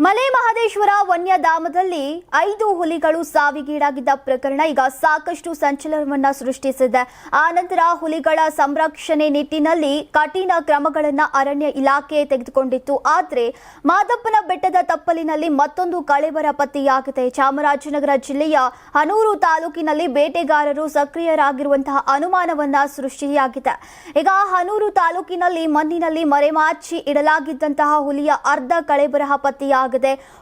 ಮಲೆ ಮಹದೇಶ್ವರ ವನ್ಯಧಾಮದಲ್ಲಿ ಐದು ಹುಲಿಗಳು ಸಾವಿಗೀಡಾಗಿದ್ದ ಪ್ರಕರಣ ಈಗ ಸಾಕಷ್ಟು ಸಂಚಲನವನ್ನ ಸೃಷ್ಟಿಸಿದೆ. ಆನಂತರ ನಂತರ ಹುಲಿಗಳ ಸಂರಕ್ಷಣೆ ನಿಟ್ಟಿನಲ್ಲಿ ಕಠಿಣ ಕ್ರಮಗಳನ್ನು ಅರಣ್ಯ ಇಲಾಖೆ ತೆಗೆದುಕೊಂಡಿತ್ತು. ಆದರೆ ಮಾದಪ್ಪನ ಬೆಟ್ಟದ ತಪ್ಪಲಿನಲ್ಲಿ ಮತ್ತೊಂದು ಕಳೆವರ ಪತ್ತೆಯಾಗಿದೆ. ಚಾಮರಾಜನಗರ ಜಿಲ್ಲೆಯ ಹನೂರು ತಾಲೂಕಿನಲ್ಲಿ ಬೇಟೆಗಾರರು ಸಕ್ರಿಯರಾಗಿರುವಂತಹ ಅನುಮಾನವನ್ನ ಸೃಷ್ಟಿಯಾಗಿದೆ. ಈಗ ಹನೂರು ತಾಲೂಕಿನಲ್ಲಿ ಮಣ್ಣಿನಲ್ಲಿ ಮರೆಮಾಚಿ ಇಡಲಾಗಿದ್ದಂತಹ ಹುಲಿಯ ಅರ್ಧ ಕಳೆಬರಹ ಪತ್ತೆಯಾಗಿದೆ.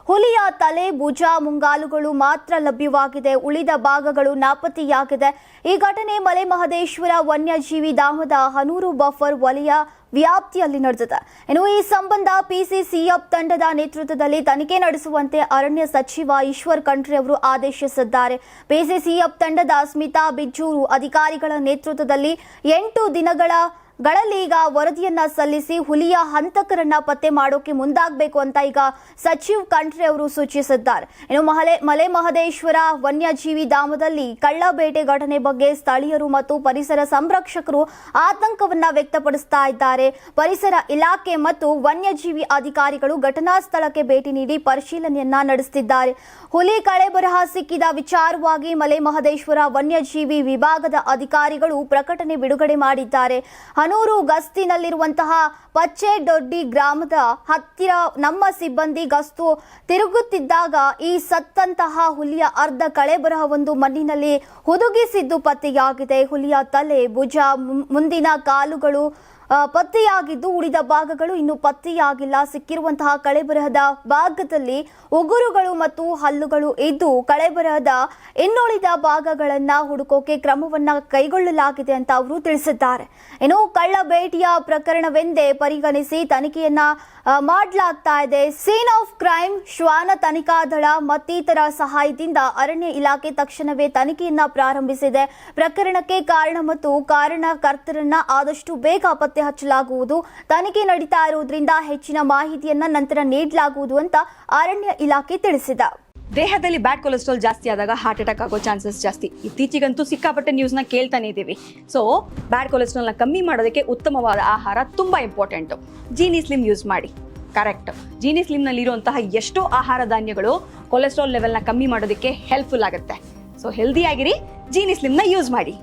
ಹುಲಿಯ ತಲೆ, ಭುಜ, ಮುಂಗಾಲುಗಳು ಮಾತ್ರ ಲಭ್ಯವಾಗಿದೆ. ಉಳಿದ ಭಾಗಗಳು ನಾಪತ್ತೆಯಾಗಿದೆ. ಈ ಘಟನೆ ಮಲೆ ಮಹದೇಶ್ವರ ವನ್ಯಜೀವಿ ಧಾಮದ ಹನೂರು ಬಫರ್ ವಲಯ ವ್ಯಾಪ್ತಿಯಲ್ಲಿ ನಡೆದಿದೆ. ಇನ್ನು ಈ ಸಂಬಂಧ ಪಿಸಿಸಿಎಫ್ ತಂಡದ ನೇತೃತ್ವದಲ್ಲಿ ತನಿಖೆ ನಡೆಸುವಂತೆ ಅರಣ್ಯ ಸಚಿವ ಈಶ್ವರ್ ಖಂಡ್ರೆ ಅವರು ಆದೇಶಿಸಿದ್ದಾರೆ. ಪಿಸಿಸಿಎಫ್ ತಂಡದ ಸ್ಮಿತಾ ಬಿಜ್ಜೂರು ಅಧಿಕಾರಿಗಳ ನೇತೃತ್ವದಲ್ಲಿ ಎಂಟು ದಿನಗಳ ಗಳಲ್ಲಿ ಈಗ ವರದಿಯನ್ನ ಸಲ್ಲಿಸಿ ಹುಲಿಯ ಹಂತಕರನ್ನ ಪತ್ತೆ ಮಾಡೋಕೆ ಮುಂದಾಗಬೇಕು ಅಂತ ಈಗ ಸಚಿವ್ ಖಂಡ್ರೆ ಅವರು ಸೂಚಿಸಿದ್ದಾರೆ. ಇನ್ನು ಮಹಲೆ ಮಲೆ ಮಹದೇಶ್ವರ ವನ್ಯಜೀವಿ ಧಾಮದಲ್ಲಿ ಕಳ್ಳ ಬೇಟೆ ಘಟನೆ ಬಗ್ಗೆ ಸ್ಥಳೀಯರು ಮತ್ತು ಪರಿಸರ ಸಂರಕ್ಷಕರು ಆತಂಕವನ್ನ ವ್ಯಕ್ತಪಡಿಸ್ತಾ ಇದ್ದಾರೆ. ಪರಿಸರ ಇಲಾಖೆ ಮತ್ತು ವನ್ಯಜೀವಿ ಅಧಿಕಾರಿಗಳು ಘಟನಾ ಸ್ಥಳಕ್ಕೆ ಭೇಟಿ ನೀಡಿ ಪರಿಶೀಲನೆಯನ್ನ ನಡೆಸುತ್ತಿದ್ದಾರೆ ಹುಲಿ ಕಳೆಬರಹ ಸಿಕ್ಕಿದ ವಿಚಾರವಾಗಿ ಮಲೆ ಮಹದೇಶ್ವರ ವನ್ಯಜೀವಿ ವಿಭಾಗದ ಅಧಿಕಾರಿಗಳು ಪ್ರಕಟಣೆ ಬಿಡುಗಡೆ ಮಾಡಿದ್ದಾರೆ. ಹನೂರು ಗಸ್ತಿನಲ್ಲಿರುವಂತಹ ಪಚ್ಚೆಡೊಡ್ಡಿ ಗ್ರಾಮದ ಹತ್ತಿರ ನಮ್ಮ ಸಿಬ್ಬಂದಿ ಗಸ್ತು ತಿರುಗುತ್ತಿದ್ದಾಗ ಈ ಸತ್ತಂತಹ ಹುಲಿಯ ಅರ್ಧ ಕಳೆಬರಹವೊಂದು ಮಣ್ಣಿನಲ್ಲಿ ಹುದುಗಿಸಿದ್ದು ಪತ್ತೆಯಾಗಿದೆ. ಹುಲಿಯ ತಲೆ, ಭುಜ ಮುಂದಿನ ಕಾಲುಗಳು ಪತ್ತೆಯಾಗಿದ್ದು ಉಳಿದ ಭಾಗಗಳು ಇನ್ನೂ ಪತ್ತೆಯಾಗಿಲ್ಲ. ಸಿಕ್ಕಿರುವಂತಹ ಕಳೆಬರಹದ ಭಾಗದಲ್ಲಿ ಉಗುರುಗಳು ಮತ್ತು ಹಲ್ಲುಗಳು ಇದ್ದು ಕಳೆಬರಹದ ಇನ್ನುಳಿದ ಭಾಗಗಳನ್ನ ಹುಡುಕೋಕೆ ಕ್ರಮವನ್ನ ಕೈಗೊಳ್ಳಲಾಗಿದೆ ಅಂತ ಅವರು ತಿಳಿಸಿದ್ದಾರೆ. ಇನ್ನು ಕಳ್ಳ ಭೇಟಿಯ ಪ್ರಕರಣವೆಂದೇ ಪರಿಗಣಿಸಿ ತನಿಖೆಯನ್ನ ಮಾಡಲಾಗ್ತಾ ಇದೆ. ಸೀನ್ ಆಫ್ ಕ್ರೈಮ್, ಶ್ವಾನ ತನಿಖಾ ದಳ ಮತ್ತಿತರ ಸಹಾಯದಿಂದ ಅರಣ್ಯ ಇಲಾಖೆ ತಕ್ಷಣವೇ ತನಿಖೆಯನ್ನ ಪ್ರಾರಂಭಿಸಿದೆ. ಪ್ರಕರಣಕ್ಕೆ ಕಾರಣ ಮತ್ತು ಕಾರಣಕರ್ತರನ್ನ ಆದಷ್ಟು ಬೇಗ ಪತ್ತೆ ಹಚ್ಚಲಾಗುವುದು. ತನಿಖೆ ನಡೀತಾ ಇರುವುದರಿಂದ ಹೆಚ್ಚಿನ ಮಾಹಿತಿಯನ್ನ ನಂತರ ನೀಡಲಾಗುವುದು ಅಂತ ಅರಣ್ಯ ಇಲಾಖೆ ತಿಳಿಸಿದ. ದೇಹದಲ್ಲಿ ಬ್ಯಾಡ್ ಕೊಲೆಸ್ಟ್ರಾಲ್ ಜಾಸ್ತಿ ಆದಾಗ ಹಾರ್ಟ್ ಅಟ್ಯಾಕ್ ಆಗೋ ಚಾನ್ಸಸ್ ಜಾಸ್ತಿ. ಇತ್ತೀಚೆಗಂತೂ ಸಿಕ್ಕಾಪಟ್ಟೆ ನ್ಯೂಸ್ನ ಕೇಳ್ತಾನೆ ಇದ್ದೀವಿ. ಸೊ ಬ್ಯಾಡ್ ಕೊಲೆಸ್ಟ್ರಾಲ್ನ ಕಮ್ಮಿ ಮಾಡೋದಕ್ಕೆ ಉತ್ತಮವಾದ ಆಹಾರ ತುಂಬ ಇಂಪಾರ್ಟೆಂಟು ಜೀನಿ ಸ್ಲಿಮ್ ಯೂಸ್ ಮಾಡಿ. ಕರೆಕ್ಟ್ ಜೀನಿ ಸ್ಲಿಮ್ನಲ್ಲಿರುವಂತಹ ಎಷ್ಟೋ ಆಹಾರ ಧಾನ್ಯಗಳು ಕೊಲೆಸ್ಟ್ರಾಲ್ ಲೆವೆಲ್ನ ಕಮ್ಮಿ ಮಾಡೋದಕ್ಕೆ ಹೆಲ್ಪ್ಫುಲ್ ಆಗುತ್ತೆ. ಸೊ ಹೆಲ್ದಿ ಆಗಿರಿ ಜೀನಿ ಸ್ಲಿಮ್ನ ಯೂಸ್ ಮಾಡಿ.